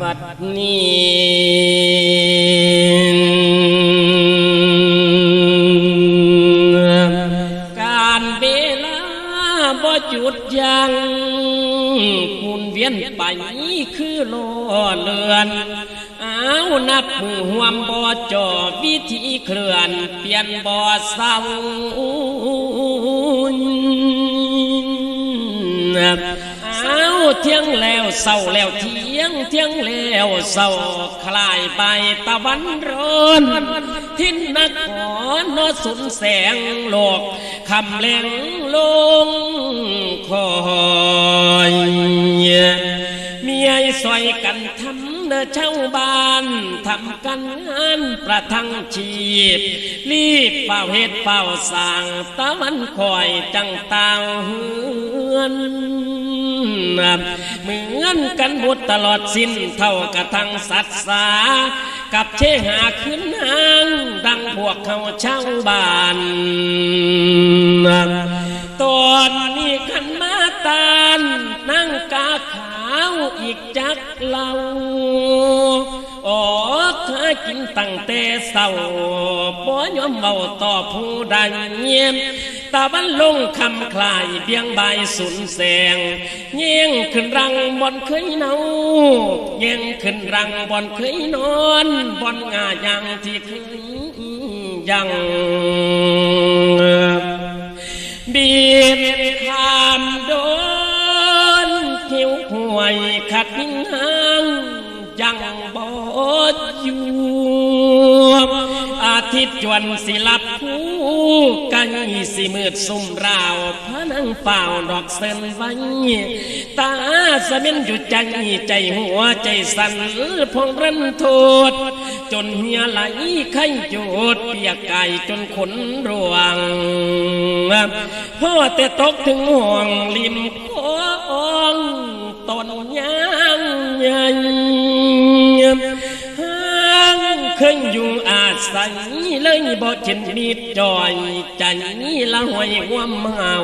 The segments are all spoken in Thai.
บัดนี้การเวลาบ่จุดยังคุณเวียนไปคือโลเลือนเอานับมือห่วมบ่จอวิธีเคลื่อน เปลี่ยนบ่อเศร้าเอาเที่ยงแล้วเศร้าแล้วเที่ยงเที่ยงแล้วเศร้าคลายไปตะวันร้อนทินนักขอนอสุนแสงโลกคำแหลงลงคอยเมียซอยกันทำเนเช่าบ้านทำกันงานประทังชีพ รีบเป่าเฮ็ดเป่าสร้างตะวันคอยจังตาวเฮือน เหมือนกันหมดตลอดสิ้นเท่ากระทั่งสัตว์สากับเชหาขึ้นหางดังพวกเขาช่าบ้านตอนนี้ขันมาตานนั่งกาขาวอีกจักเล่า กหากินตั้งแต่เศร้าบ่ยอมเบาต่อผู้ใดเงียบตาบันลงคำคลายเบียงใบสุนแสงเงียงขึ้นรังบอนเคยเนาเงียงขึ้นรังบอนเคยนอนบอนงายังที่เคยยังบีบ อยู่อาทิตย์จวนสิลับผู้กันสิมืดสุ่มราวพระนังเป่าดอกเส้นไว้ตาสะเม็นอยู่ใจใจหัวใจสั่นพองรันโทษ จนเหียไหลไข้โยดเปียกไกายจนขนรวงพ่อแต่ตกถึงห่วงริมโคลอง เคยอยู่อาศัยเลยบ่เช่นมีดจอยใจนี้ละหอยหัวเมา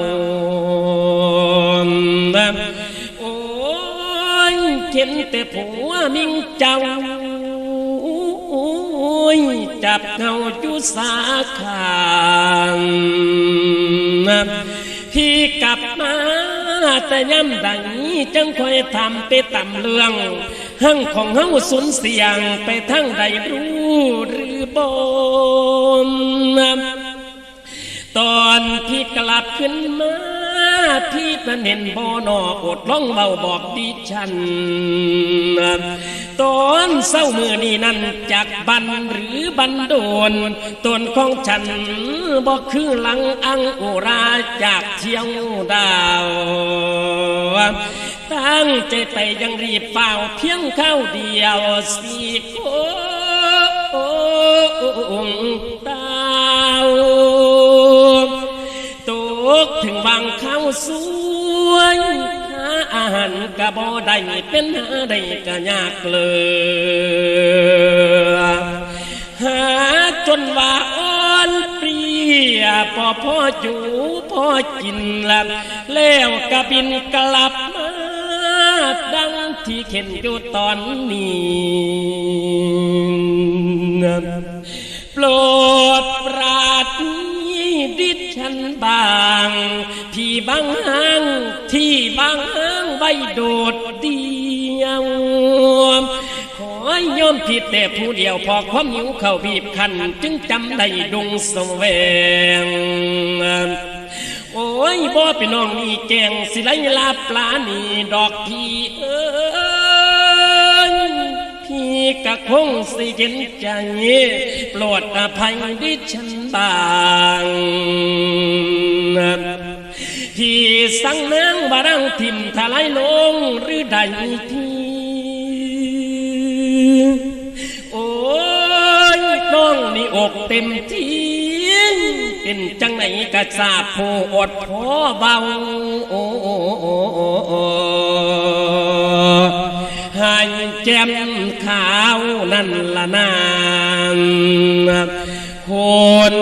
โอ้ยเข็นแต่ผัวมิงเจ้าจับเงาจุสาขางพี่กลับมาแต่ย้ำดังนี้จังคอยทำไปต่ำเรื่อง หั่งของเฮาสูญเสียงไปทั้งใดรู้หรือบนตอนพี่กลับขึ้นมาพี่นั้นเห็นบ่อนออดร้องเบาบอกดิฉัน ตอนเศร้ามือนี้นั้นจากบันหรือบันโดนตนของฉันบอกคือหลังอังอุราจากเที่ยวดาว ตั้งใจไปยังรีบเป่าเพียงข้าวเดียวสี่คนดาวตกถึงบางข้าวสวยหาอาหารกระบ่ได้เป็นหาได้กะยากเลยหาจนว่าอ่อนเปรียพอพ่ออยู่พ่อกินและแล้วกะบินกลับม ที่เข็นอยู่ตอนนี้โปรดปราณีดิฉันบางพี่บางหาง ที่บางหางไว้โดดเดียวขอยอมผิดแต่ผู้เดียวพอความหิวเข้าบีบคันจึงจำได้ดงแสวง โอ้ยบ่เป็นน้องนี่แกงสิไลลาปลานี่ดอกพี่เอ้ยพี่กะคงสิเย็นใจโปรดอภัยดิฉันบางพี่สั่งนางบารังทิมทลายลงหรือใดทีโอ้ยน้องนี่อกเต็มที่ เป็นจังไหนกระทราบผู้อดพอเบาโอ้โอ้โอ้โอ้โอ้ให้แจ่มขาวนั่นละนางคน